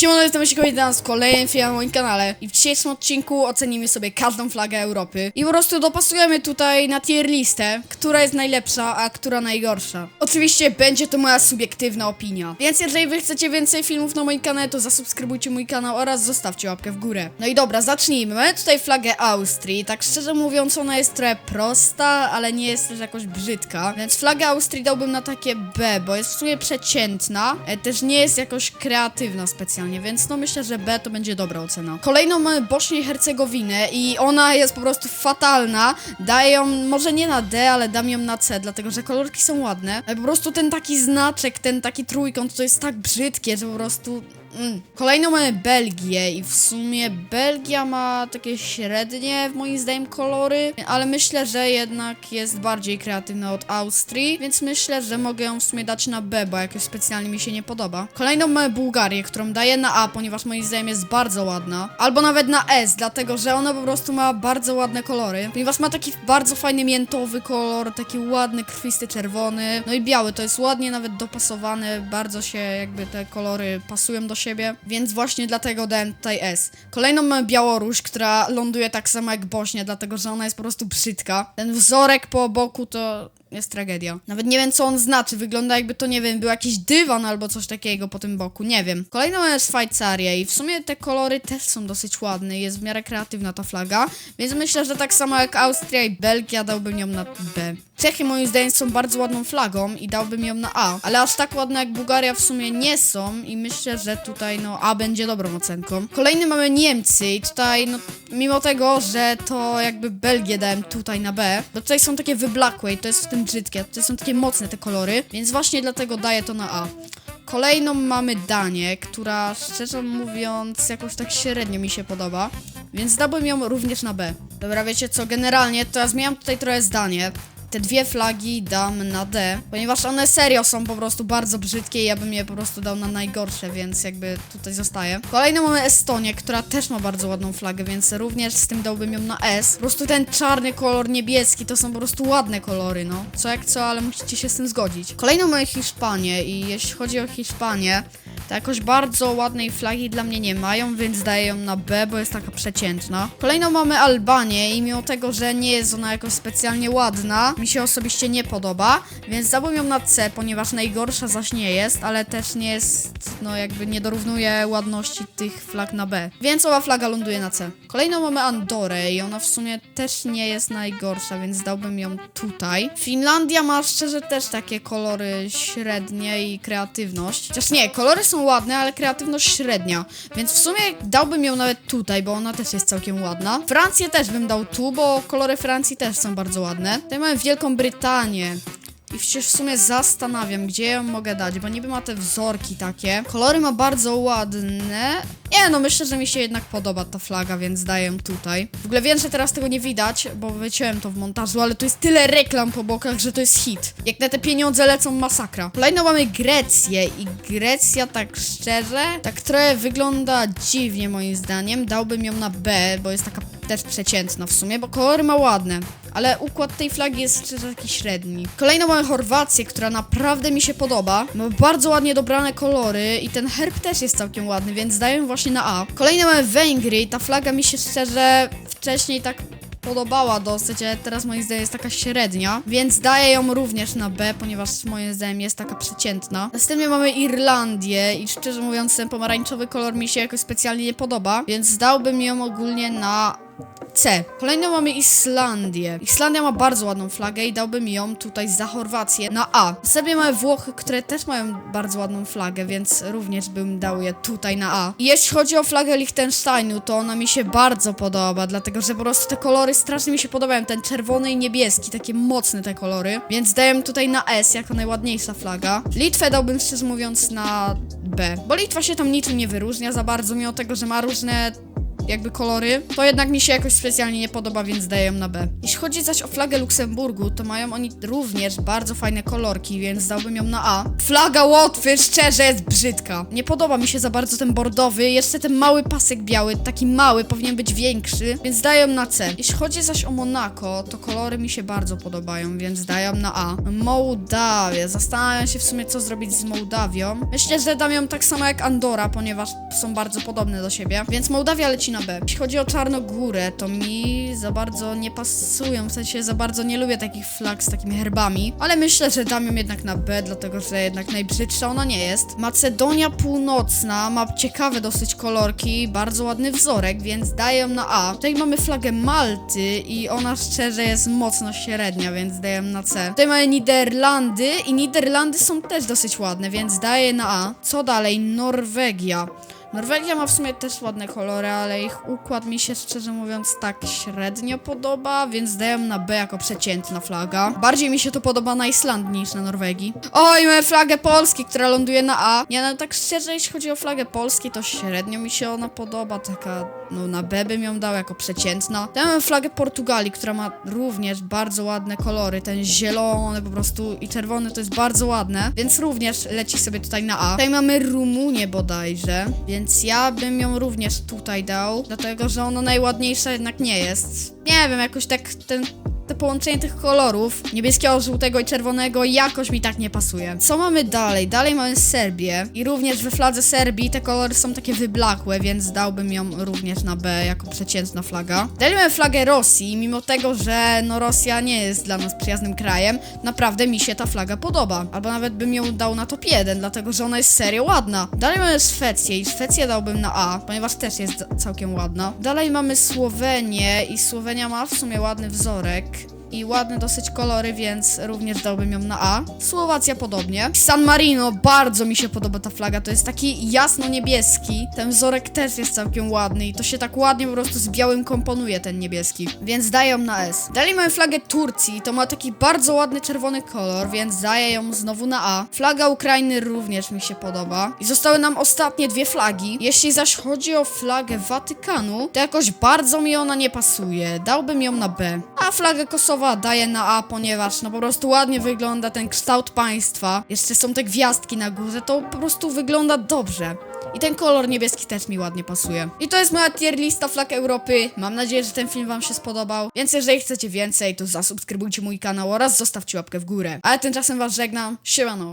Siemano, jestem Maciek witam z kolejnym filmem na moim kanale i w dzisiejszym odcinku ocenimy sobie każdą flagę Europy i po prostu dopasujemy tutaj na tier listę, która jest najlepsza, a która najgorsza. Oczywiście będzie to moja subiektywna opinia, więc jeżeli wy chcecie więcej filmów na moim kanale, to zasubskrybujcie mój kanał oraz zostawcie łapkę w górę. No i dobra, zacznijmy. Mamy tutaj flagę Austrii, tak szczerze mówiąc ona jest trochę prosta, ale nie jest też jakoś brzydka, więc flagę Austrii dałbym na takie B, bo jest w sumie przeciętna, też nie jest jakoś kreatywna specjalnie, więc no myślę, że B to będzie dobra ocena. Kolejną mamy Bośnię i Hercegowinę i ona jest po prostu fatalna. Daję ją może nie na D, ale dam ją na C, dlatego że kolorki są ładne. Ale po prostu ten taki znaczek, ten taki trójkąt to jest tak brzydkie, że po prostu Mm. Kolejną mamy Belgię i w sumie Belgia ma takie średnie, w moim zdaniem, kolory, ale myślę, że jednak jest bardziej kreatywna od Austrii, więc myślę, że mogę ją w sumie dać na B, bo jakoś specjalnie mi się nie podoba. Kolejną mamy Bułgarię, którą daję na A, ponieważ moim zdaniem jest bardzo ładna, albo nawet na S, dlatego że ona po prostu ma bardzo ładne kolory, ponieważ ma taki bardzo fajny miętowy kolor, taki ładny, krwisty czerwony, no i biały, to jest ładnie nawet dopasowane, bardzo się jakby te kolory pasują do siebie, więc właśnie dlatego dałem tutaj S. Kolejną mamy Białoruś, która ląduje tak samo jak Bośnia, dlatego że ona jest po prostu brzydka. Ten wzorek po boku to jest tragedia. Nawet nie wiem, co on znaczy. Wygląda jakby to, nie wiem, był jakiś dywan albo coś takiego po tym boku. Nie wiem. Kolejną mamy Szwajcarię i w sumie te kolory też są dosyć ładne. Jest w miarę kreatywna ta flaga, więc myślę, że tak samo jak Austria i Belgia dałbym ją na B. Czechy moim zdaniem są bardzo ładną flagą i dałbym ją na A, ale aż tak ładne jak Bułgaria w sumie nie są i myślę, że tutaj no A będzie dobrą ocenką. Kolejny mamy Niemcy i tutaj no mimo tego, że to jakby Belgię dałem tutaj na B, bo tutaj są takie wyblakłe i to jest w tym brzydkie, tutaj są takie mocne te kolory, więc właśnie dlatego daję to na A. Kolejną mamy Danię, która szczerze mówiąc jakoś tak średnio mi się podoba, więc dałbym ją również na B. Dobra, wiecie co, generalnie to ja zmieniam tutaj trochę zdanie. Te dwie flagi dam na D, ponieważ one serio są po prostu bardzo brzydkie i ja bym je po prostu dał na najgorsze, więc jakby tutaj zostaje. Kolejną mamy Estonię, która też ma bardzo ładną flagę, więc również z tym dałbym ją na S. Po prostu ten czarny kolor, niebieski, to są po prostu ładne kolory, no. Co jak co, ale musicie się z tym zgodzić. Kolejną mamy Hiszpanię i jeśli chodzi o Hiszpanię, jakoś bardzo ładnej flagi dla mnie nie mają, więc daję ją na B, bo jest taka przeciętna. Kolejną mamy Albanię i mimo tego, że nie jest ona jakoś specjalnie ładna, mi się osobiście nie podoba, więc dałbym ją na C, ponieważ najgorsza zaś nie jest, ale też nie jest, no jakby nie dorównuje ładności tych flag na B. Więc owa flaga ląduje na C. Kolejną mamy Andorę i ona w sumie też nie jest najgorsza, więc dałbym ją tutaj. Finlandia ma szczerze też takie kolory średnie i kreatywność. Chociaż nie, kolory są ładne, ale kreatywność średnia. Więc w sumie dałbym ją nawet tutaj, bo ona też jest całkiem ładna. Francję też bym dał tu, bo kolory Francji też są bardzo ładne. Tutaj mamy Wielką Brytanię. I się w sumie zastanawiam, gdzie ją mogę dać, bo niby ma te wzorki takie. Kolory ma bardzo ładne. Nie, no myślę, że mi się jednak podoba ta flaga, więc daję tutaj. W ogóle wiem, że teraz tego nie widać, bo wyciąłem to w montażu, ale tu jest tyle reklam po bokach, że to jest hit. Jak na te pieniądze lecą, masakra. Kolejno mamy Grecję i Grecja tak szczerze, tak trochę wygląda dziwnie moim zdaniem. Dałbym ją na B, bo jest taka też przeciętna w sumie, bo kolory ma ładne. Ale układ tej flagi jest szczerze taki średni. Kolejną mamy Chorwację, która naprawdę mi się podoba. Ma bardzo ładnie dobrane kolory i ten herb też jest całkiem ładny, więc daję właśnie na A. Kolejną mamy Węgry i ta flaga mi się szczerze wcześniej tak podobała dosyć, ale teraz moim zdaniem jest taka średnia, więc daję ją również na B, ponieważ moim zdaniem jest taka przeciętna. Następnie mamy Irlandię i szczerze mówiąc ten pomarańczowy kolor mi się jakoś specjalnie nie podoba, więc dałbym ją ogólnie na C. Kolejną mamy Islandię. Islandia ma bardzo ładną flagę i dałbym ją tutaj za Chorwację na A. Następnie mamy Włochy, które też mają bardzo ładną flagę, więc również bym dał je tutaj na A. I jeśli chodzi o flagę Liechtensteinu, to ona mi się bardzo podoba, dlatego że po prostu te kolory strasznie mi się podobają. Ten czerwony i niebieski, takie mocne te kolory, więc daję tutaj na S jako najładniejsza flaga. Litwę dałbym szczerze mówiąc na B, bo Litwa się tam niczym nie wyróżnia za bardzo, mimo tego, że ma różne jakby kolory, to jednak mi się jakoś specjalnie nie podoba, więc daję ją na B. Jeśli chodzi zaś o flagę Luksemburgu, to mają oni również bardzo fajne kolorki, więc dałbym ją na A. Flaga Łotwy szczerze jest brzydka. Nie podoba mi się za bardzo ten bordowy, jeszcze ten mały pasek biały, taki mały, powinien być większy, więc daję na C. Jeśli chodzi zaś o Monako, to kolory mi się bardzo podobają, więc daję na A. Mołdawia, zastanawiam się w sumie co zrobić z Mołdawią. Myślę, że dam ją tak samo jak Andora, ponieważ są bardzo podobne do siebie, więc Mołdawia leci na B. Jeśli chodzi o Czarnogórę, to mi za bardzo nie pasują, w sensie za bardzo nie lubię takich flag z takimi herbami, ale myślę, że dam ją jednak na B, dlatego że jednak najbrzydsza ona nie jest. Macedonia Północna ma ciekawe dosyć kolorki, bardzo ładny wzorek, więc daję ją na A. Tutaj mamy flagę Malty i ona szczerze jest mocno średnia, więc daję na C. Tutaj mamy Niderlandy i Niderlandy są też dosyć ładne, więc daję na A. Co dalej? Norwegia. Norwegia ma w sumie też ładne kolory, ale ich układ mi się szczerze mówiąc tak średnio podoba, więc daję na B jako przeciętna flaga. Bardziej mi się to podoba na Islandii niż na Norwegii. Oj, mamy flagę Polski, która ląduje na A. Nie no, tak szczerze, jeśli chodzi o flagę Polski, to średnio mi się ona podoba, taka, no na B bym ją dał jako przeciętna. Tutaj mamy flagę Portugalii, która ma również bardzo ładne kolory, ten zielony po prostu i czerwony to jest bardzo ładne, więc również leci sobie tutaj na A. Tutaj mamy Rumunię bodajże, więc ja bym ją również tutaj dał, dlatego że ona najładniejsza jednak nie jest. Nie wiem, jakoś tak ten te połączenie tych kolorów, niebieskiego, żółtego i czerwonego, jakoś mi tak nie pasuje. Co mamy dalej? Dalej mamy Serbię i również we fladze Serbii te kolory są takie wyblakłe, więc dałbym ją również na B jako przeciętna flaga. Dalej mamy flagę Rosji, mimo tego, że no Rosja nie jest dla nas przyjaznym krajem, naprawdę mi się ta flaga podoba. Albo nawet bym ją dał na top 1, dlatego że ona jest serio ładna. Dalej mamy Szwecję i Szwecję dałbym na A, ponieważ też jest całkiem ładna. Dalej mamy Słowenię i Słowenia ma w sumie ładny wzorek i ładne dosyć kolory, więc również dałbym ją na A. Słowacja podobnie. San Marino, bardzo mi się podoba ta flaga, to jest taki jasno-niebieski. Ten wzorek też jest całkiem ładny i to się tak ładnie po prostu z białym komponuje ten niebieski, więc daję ją na S. Dalej mamy flagę Turcji, to ma taki bardzo ładny czerwony kolor, więc daję ją znowu na A. Flaga Ukrainy również mi się podoba. I zostały nam ostatnie dwie flagi. Jeśli zaś chodzi o flagę Watykanu, to jakoś bardzo mi ona nie pasuje. Dałbym ją na B. A flagę Kosowa daję na A, ponieważ no po prostu ładnie wygląda ten kształt państwa. Jeszcze są te gwiazdki na górze, to po prostu wygląda dobrze. I ten kolor niebieski też mi ładnie pasuje. I to jest moja tier lista flag Europy. Mam nadzieję, że ten film wam się spodobał. Więc jeżeli chcecie więcej, to zasubskrybujcie mój kanał oraz zostawcie łapkę w górę. Ale tymczasem was żegnam. Siemano.